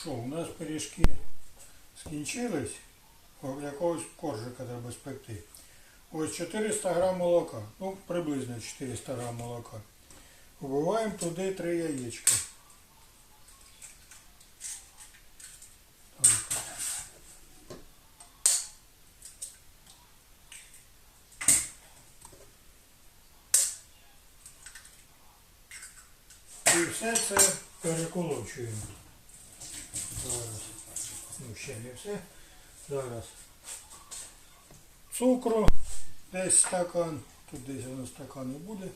що, у нас пиріжки скінчились, якогось коржика треба спекти. Ось 400 грам молока, ну приблизно 400 грам молока. Вбиваємо туди 3 яєчка. І все це переколочуємо. Зараз. Ну, ще не все. Зараз. Цукру десь стакан. Тут десь воно стакан і буде.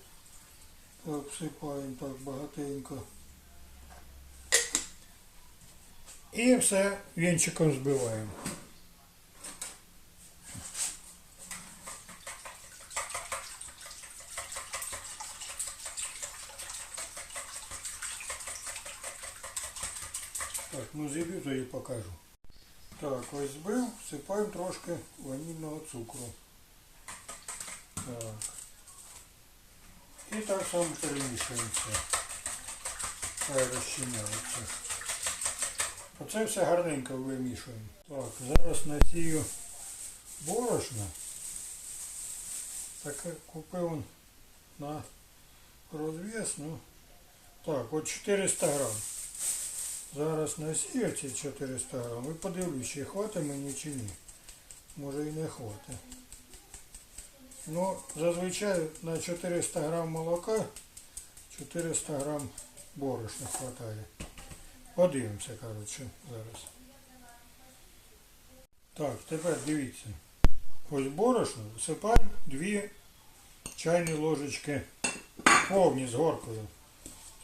Так, всипаємо так багатенько. І все вінчиком збиваємо. Так, ну зіб'ю, тоді покажу. Так, ось збив, всипаємо трошки ванільного цукру. Так. І так само перемішуємо все. Хай розчиняється. Оце все гарненько вимішуємо. Так, зараз насію борошна. Таке купив на розв'яз, ну. Так, от 400 грам. Зараз насію ці 400 грам і подивлюсь, чи хватить мені чи ні. Може і не хватить. Ну, зазвичай на 400 грам молока 400 грам борошна хватає. Подивимося, коротше, зараз. Так, тепер дивіться. Ось борошно всипаємо 2 чайні ложечки повні з горкою.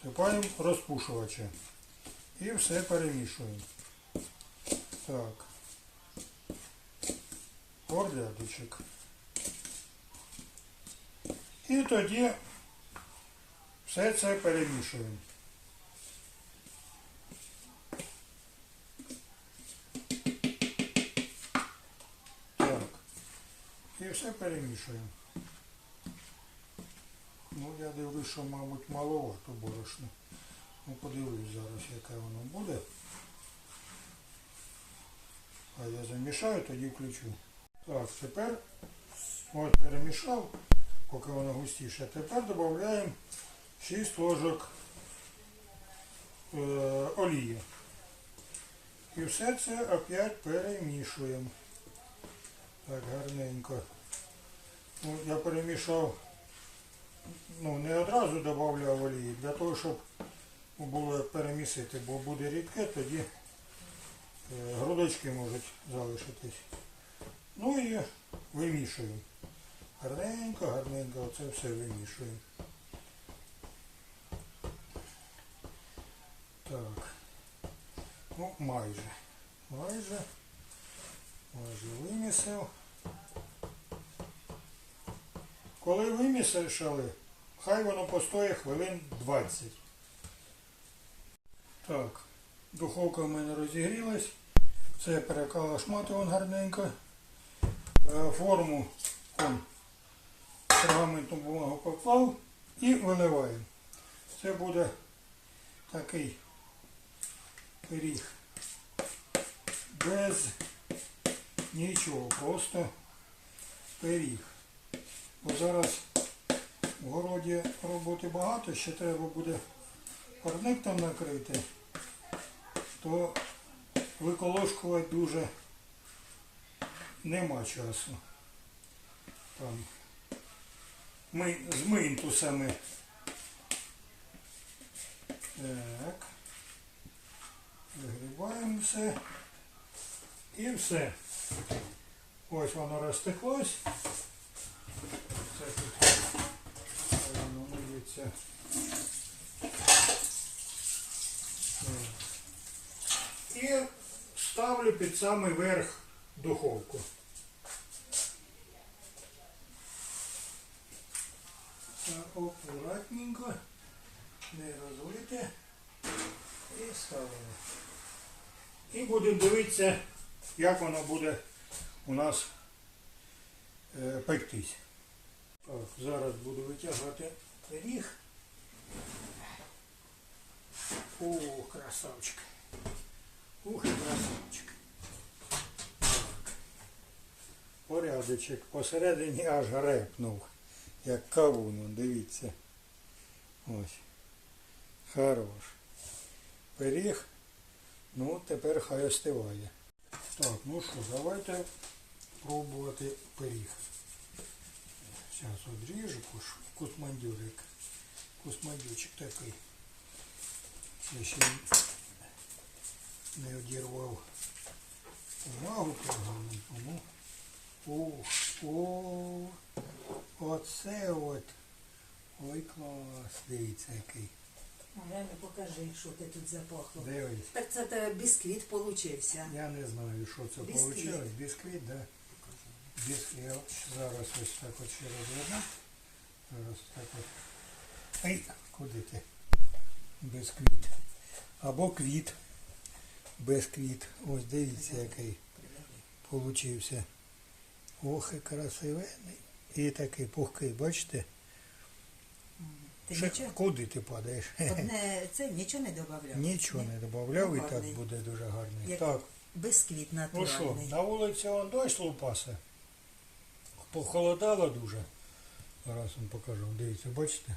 Всипаємо розпушувача. І все перемішуємо. Так. Орлядочок. І тоді все це перемішуємо. Так. І все перемішуємо. Ну, я дивлюсь, що, мабуть, маловато борошна. Ну, подивлюсь зараз, яке воно буде. А я замішаю, тоді включу. Так, тепер от перемішав, поки воно густіше. Тепер додаємо 6 ложок е, олії. І все це опять перемішуємо. Так, гарненько. Ну, я перемішав, ну, не одразу додавав олії, для того, щоб було перемісити, бо буде рідке, тоді е, грудочки можуть залишитись. Ну і вимішуємо. Гарненько, гарненько, оце все вимішуємо. Так. Ну, майже. Майже. Майже вимісив. Коли вимісили, хай воно постоє хвилин 20. Так, духовка в мене розігрілась. Це перекала шмати вон гарненько. Е, Форму он, пергаментну бумагу поклав і виливаємо. Це буде такий пиріг без нічого, просто пиріг. Бо зараз в городі роботи багато, ще треба буде парник там накрити, то виколошкувати дуже нема часу. Там ми з минтусами. Так. Вигрібаємо все. І все. Ось воно розтеклось. Це тут воно І ставлю під самий верх духовку. Так, акуратненько, не розлите. І ставимо. І будемо дивитися, як воно буде у нас е, пектись. Так, зараз буду витягувати пиріг. О, красавчик. Ух, красавчик. Порядочок. Посередині аж репнув. Як кавун, дивіться. Ось. Хорош. Пиріг. Ну, тепер хай остиває. Так, ну що, давайте пробувати пиріг. Зараз одріжу кусмандюрик. Кусмандючик такий. Ще не одірвав увагу погану, тому. Ух, о, оце от. Ой, клас, дивіться який. Реально покажи, що ти тут запахло. Дивись. Так це тебе бісквіт получився. Я не знаю, що це Бісквіт. вийшло. Бісквіт, да. Бісквіт. Я зараз ось так от ще розверну. Зараз так от. Ай, куди ти? Бісквіт. Або квіт. Бісквіт. Ось дивіться, який получився. Ох, і красивенний. І такий пухкий, бачите? Ти Ще нічого, Куди ти падаєш? одне, це нічого не додавав? Нічого не додавав і так Гарний. буде дуже гарний. Як Так. Бісквіт Ну що, натуральний. на вулиці он дощ лупасе. Похолодало дуже. Зараз вам покажу. Дивіться, бачите?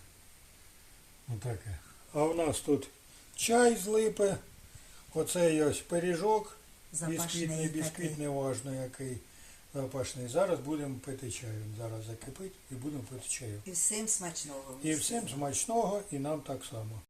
Отаке. А в нас тут чай з липи. Оцей ось пиріжок. Бісквітний, бісквіт, неважно який запашний. Зараз будемо пити чаю. Зараз закипить і будемо пити чаю. І всім смачного. І всім смачного, і нам так само.